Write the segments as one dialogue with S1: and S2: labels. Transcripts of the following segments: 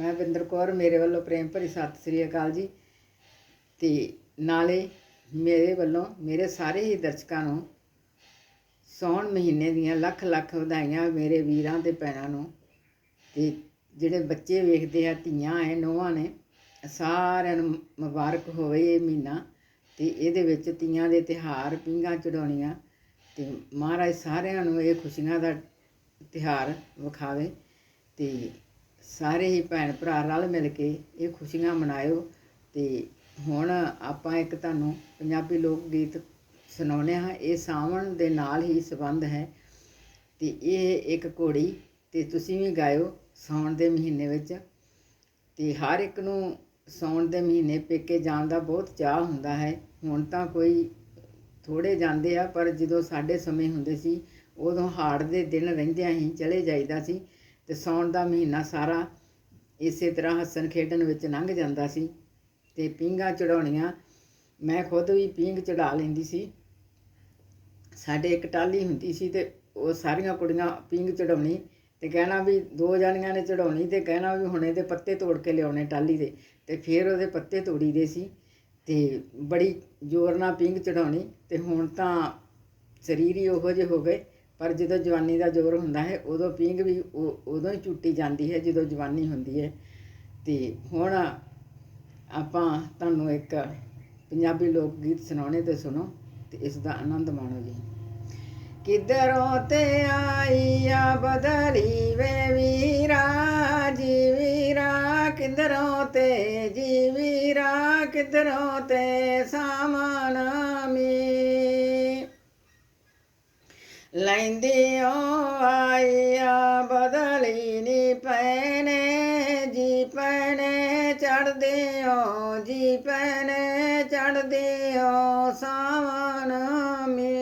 S1: ਮੈਂ ਬਿੰਦਰ ਕੌਰ, ਮੇਰੇ ਵੱਲੋਂ ਪ੍ਰੇਮ ਭਰੀ ਸਤਿ ਸ੍ਰੀ ਅਕਾਲ ਜੀ। ਤੇ ਨਾਲੇ ਮੇਰੇ ਵੱਲੋਂ ਮੇਰੇ ਸਾਰੇ ਹੀ ਦਰਸ਼ਕਾਂ ਨੂੰ ਸੌਣ ਮਹੀਨੇ ਦੀਆਂ ਲੱਖ ਲੱਖ ਵਧਾਈਆਂ ਮੇਰੇ ਵੀਰਾਂ ਤੇ ਭੈਣਾਂ ਨੂੰ। ਤੇ ਜਿਹੜੇ ਬੱਚੇ ਵੇਖਦੇ ਆ, ਧੀਆਂ ਐ, ਨੋਹਾਂ ਨੇ, ਸਾਰਿਆਂ ਨੂੰ ਮੁਬਾਰਕ ਹੋਵੇ ਇਹ ਮਹੀਨਾ। ਤੇ ਇਹਦੇ ਵਿੱਚ ਤੀਆਂ ਦੇ ਤਿਹਾਰ ਪਿੰਗਾ ਚੜਾਉਣੀਆਂ ਤੇ ਮਹਾਰਾਜ ਸਾਰਿਆਂ ਨੂੰ ਇਹ ਖੁਸ਼ੀਆਂ ਦਾ ਤਿਹਾਰ ਵਿਖਾਵੇ। ਤੇ ਸਾਰੇ ਹੀ ਭੈਣ ਭਰਾ ਰਲ ਮਿਲ ਕੇ ਇਹ ਖੁਸ਼ੀਆਂ ਮਨਾਇਓ ਤੇ ਹੁਣ ਆਪਾਂ ਇੱਕ ਤੁਹਾਨੂੰ ਪੰਜਾਬੀ ਲੋਕ ਗੀਤ ਸੁਣਾਉਂਦੇ ਹਾਂ। ਇਹ ਸਾਵਣ ਦੇ ਨਾਲ ਹੀ ਸੰਬੰਧ ਹੈ ਤੇ ਇਹ ਇੱਕ ਘੋੜੀ ਤੇ ਤੁਸੀਂ ਵੀ ਗਾਇਓ ਸਾਉਣ ਦੇ ਮਹੀਨੇ ਵਿੱਚ ਤੇ ਹਰ ਇੱਕ ਨੂੰ ਸਾਉਣ ਦੇ ਮਹੀਨੇ ਪੇਕੇ ਜਾਣ ਦਾ ਬਹੁਤ ਚਾਹ ਹੁੰਦਾ ਹੈ। ਹੁਣ ਤਾਂ ਕੋਈ ਥੋੜੇ ਜਾਂਦੇ ਆ, ਪਰ ਜਦੋਂ ਸਾਡੇ ਸਮੇਂ ਹੁੰਦੇ ਸੀ, ਉਦੋਂ ਹਾੜ ਦੇ ਦਿਨ ਰਹਿੰਦਿਆਂ ਹੀ ਚਲੇ ਜਾਈਦਾ ਸੀ। ਤੇ ਸਾਉਣ ਦਾ ਮਹੀਨਾ ਸਾਰਾ ਇਸੇ ਤਰ੍ਹਾਂ ਹੱਸਣ ਖੇਡਣ ਵਿੱਚ ਲੰਘ ਜਾਂਦਾ ਸੀ ਤੇ ਪੀਂਘਾਂ ਚੜਾਉਣੀਆਂ ਮੈਂ ਖੁਦ ਵੀ ਪੀਂਘ ਚੜਾ ਲੈਂਦੀ ਸੀ। ਸਾਡੇ ਇੱਕ ਟਾਲੀ ਹੁੰਦੀ ਸੀ ਤੇ ਉਹ ਸਾਰੀਆਂ ਕੁੜੀਆਂ ਪੀਂਘ ਚੜਾਉਣੀ ਤੇ ਕਹਿਣਾ ਵੀ ਦੋ ਜਣੀਆਂ ਨੇ ਚੜਾਉਣੀ ਤੇ ਕਹਿਣਾ ਵੀ ਹੁਣ ਇਹਦੇ ਪੱਤੇ ਤੋੜ ਕੇ ਲਿਆਉਣੇ ਟਾਲੀ ਦੇ ਤੇ ਫਿਰ ਉਹਦੇ ਪੱਤੇ ਤੋੜੀ ਦੇ ਸੀ ਤੇ ਬੜੀ ਜ਼ੋਰ ਨਾਲ ਪੀਂਘ ਚੜਾਉਣੀ ਤੇ ਹੁਣ ਤਾਂ ਸਰੀਰ ਹੀ ਉਹੋ ਜਿਹੇ ਹੋ ਗਏ ਪਰ ਜਦੋਂ ਜਵਾਨੀ ਦਾ ਜ਼ੋਰ ਹੁੰਦਾ ਹੈ, ਉਦੋਂ ਪੀਂਘ ਵੀ ਉਦੋਂ ਹੀ ਝੁੱਟੀ ਜਾਂਦੀ ਹੈ, ਜਦੋਂ ਜਵਾਨੀ ਹੁੰਦੀ ਹੈ। ਅਤੇ ਹੁਣ ਆਪਾਂ ਤੁਹਾਨੂੰ ਇੱਕ ਪੰਜਾਬੀ ਲੋਕ ਗੀਤ ਸੁਣਾਉਣੇ ਤੇ ਸੁਣੋ ਤੇ ਇਸ ਦਾ ਆਨੰਦ ਮਾਣੋ ਜੀ। ਕਿਧਰੋਂ ਤੇ ਆਈ ਆ ਬਦਲੀ ਵੇ ਵੀਰਾ ਜੀ ਵੀਰਾ ਕਿਧਰੋਂ ਤੇ ਜੀ ਵੀਰਾ ਕਿਧਰੋਂ ਤੇ ਸਾਮਣ ਮੀ ਲੈਂਦਿਓ ਆਇਆ ਬਦਲੀ ਨੀ ਪੈਣੇ, ਜੀ ਚੜਦੇ ਚੜਦਿਓ ਜੀ ਪੈਣੇ ਚੜਦਿਓ ਸਾਵਣ ਮੀ।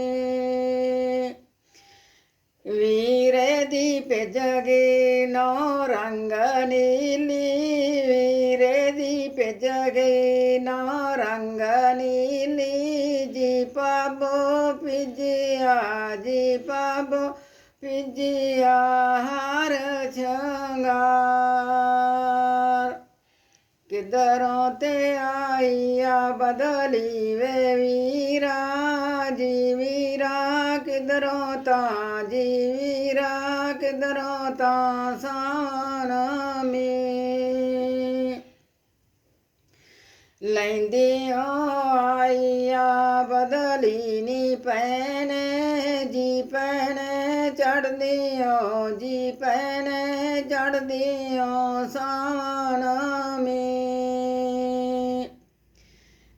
S1: ਵੀਰੇ ਦੀ ਭਿਜਗੀ ਨੋ ਰੰਗ ਨੀਲੀ, ਵੀਰੇ ਦੀ ਭਿਜਗੀ ਨੋ ਰੰਗ ਨੀਲੀ ਪਾਬੋ ਪਿਜਿਆ ਜੀ ਪਾਬੋ ਪਿਜਿਆ ਹਾਰ ਛੰਗਾਰ ਕਿਧਰੋਂ ਤੇ ਆਈਆ ਬਦਲੀ ਵੇ ਵੀਰਾ, ਜੀ ਵੀਰਾ, ਕਿਧਰੋਂ ਤਾਂ ਜੀ ਵੀਰਾ, ਕਿਧਰੋਂ ਤਾਂ ਸਾਨ ਮੀ ਲੈਂਦਿਓ ਆਈਆ ਬਦਲੀ ਨੀ ਜੀ ਪੈਣੇ ਚੜਦਿਓ ਜੀ ਪੈਣੇ ਚੜਦਿਓ ਸਾਵਣ ਮੀ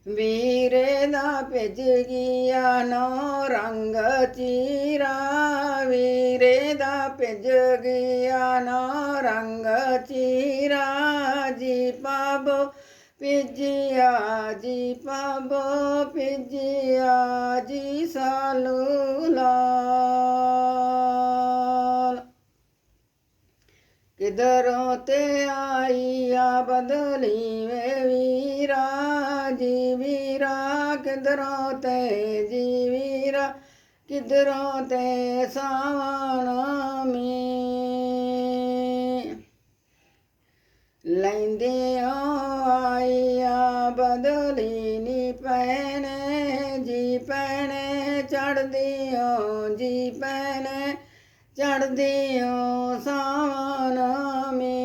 S1: ਵੀਰੇ ਦਾ ਭਿਜ ਗਿਆ ਨੋ ਰੰਗ ਚੀਰਾ, ਵੀਰੇ ਦਾ ਭਿਜ ਗਿਆ ਨੋ ਰੰਗ ਚੀਰਾ, ਜੀ ਪਾਬੋ ਭਿਜਿਆ ਜੀ ਪਾਬੋ ਭਿਜਿਆ ਜੀ ਸਾਲੂ ਲਾਲ। ਕਿਧਰੋਂ ਤੇ ਆ ਬਦਲੀ ਵੇ ਵੀਰਾ ਜੀ ਵੀਰਾ ਕਿਧਰੋਂ ਤੇ ਜੀ ਵੀਰਾ ਕਿਧਰੋਂ ਤੇ ਸਾਵਣ ਪੈਣੇ ਚੜਦਿਓ ਜੀ ਪੈਣੇ ਚੜਦਿਓ ਸਾਵਣ ਮੀ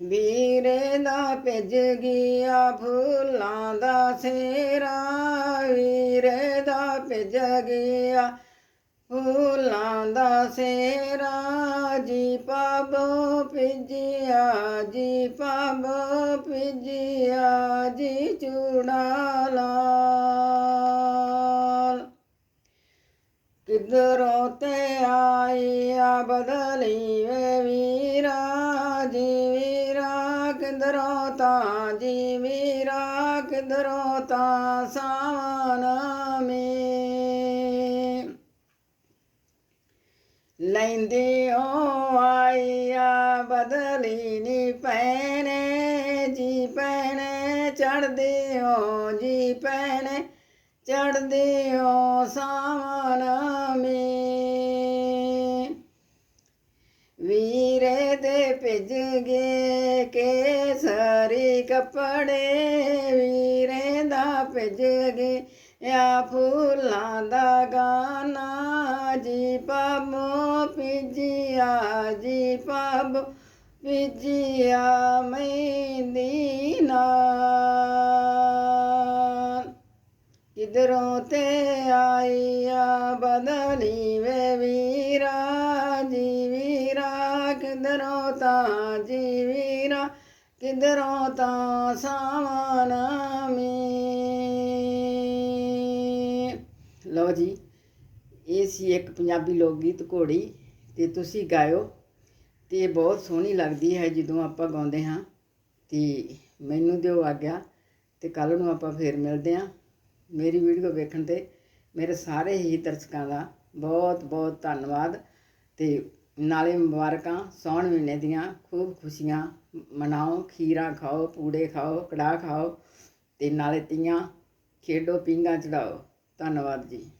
S1: ਵੀਰੇ ਦਾ ਭਿਜ ਗਿਆ ਫੁੱਲਾਂ ਦਾ ਸੇਰਾ, ਵੀਰੇ ਦਾ ਭਿਜ ਗਿਆ ਫੁੱਲਾਂ ਦਾ ਸੇਰਾ ਜੀ ਪਾਬੋ ਭਿਜਿਆ, ਜੀ ਪਾਬੋ ਭਿਜਿਆ, ਜੀ ਚੂੜਾ ਲਾਲ। ਕਿਧਰੋਂ ਤੇ ਆਈਆ ਬਦਲੀ ਵੇ ਵੀਰਾ, ਜੀ ਵੀਰਾ, ਕਿਧਰੋਂ ਤਾਂ, ਜੀ ਵੀਰਾ, ਕਿਧਰੋਂ ਤਾਂ ਸਾਵਣ ਬਦਲੀ ਨੀ ਪੈਣੇ, ਜੀ ਪੈਣੇ ਹੋ, ਜੀ ਪੈਣੇ ਚੜਦਿਓ ਸਾਵਣ ਮੀ। ਵੀਰੇ ਦੇ ਭਿੱਜ ਗਏ ਕੇਸਰੀ ਕੱਪੜੇ, ਵੀਰੇ ਦਾ ਭਿੱਜ ਗਏ ਆ ਫੁੱਲਾਂ ਦਾ ਗਾਨਾ। ਜੀ ਪਾਮੋ ਪਿਜਿਆ ਜੀ ਪਾਬੋ ਪਿਜਿਆ ਮਹਿੰਦੀ ਨਾਲ। ਕਿਧਰੋਂ ਤੇ ਆਈਆ ਬਦਲੀ ਵੇ ਵੀਰਾ ਜੀ ਵੀਰਾ, ਕਿਧਰੋਂ ਤਾਂ ਜੀ ਵੀਰਾ, ਕਿਧਰੋਂ ਤਾਂ ਸਾਵਨ ਮੀ ਲਓ ਜੀ, ਇਹ ਸੀ ਇੱਕ ਪੰਜਾਬੀ ਲੋਕ ਗੀਤ ਘੋੜੀ ਤੇ ਤੁਸੀਂ ਗਾਇਓ। ਤੇ ਇਹ ਬਹੁਤ ਸੋਹਣੀ ਲੱਗਦੀ ਹੈ ਜਦੋਂ ਆਪਾਂ ਗਾਉਂਦੇ ਹਾਂ। ਤੇ ਮੈਨੂੰ ਦਿਓ ਆਗਿਆ ਤੇ ਕੱਲ ਨੂੰ ਆਪਾਂ ਫੇਰ ਮਿਲਦੇ ਹਾਂ। ਮੇਰੀ ਵੀਡੀਓ ਵੇਖਣ ਤੇ ਮੇਰੇ ਸਾਰੇ ਹੀ ਦਰਸ਼ਕਾਂ ਦਾ ਬਹੁਤ ਬਹੁਤ ਧੰਨਵਾਦ ਤੇ ਨਾਲੇ ਮੁਬਾਰਕਾਂ ਸੌਣ ਮਹੀਨੇ ਦੀਆਂ। ਖੂਬ ਖੁਸ਼ੀਆਂ, ਮਨਾਓ, ਖੀਰਾ ਖਾਓ, ਪੂੜੇ ਖਾਓ, ਕੜਾਹ ਖਾਓ ਤੇ ਨਾਲੇ ਤੀਆਂ ਖੇਡੋ, ਪੀਂਘਾਂ ਚੜਾਓ। ਧੰਨਵਾਦ ਜੀ।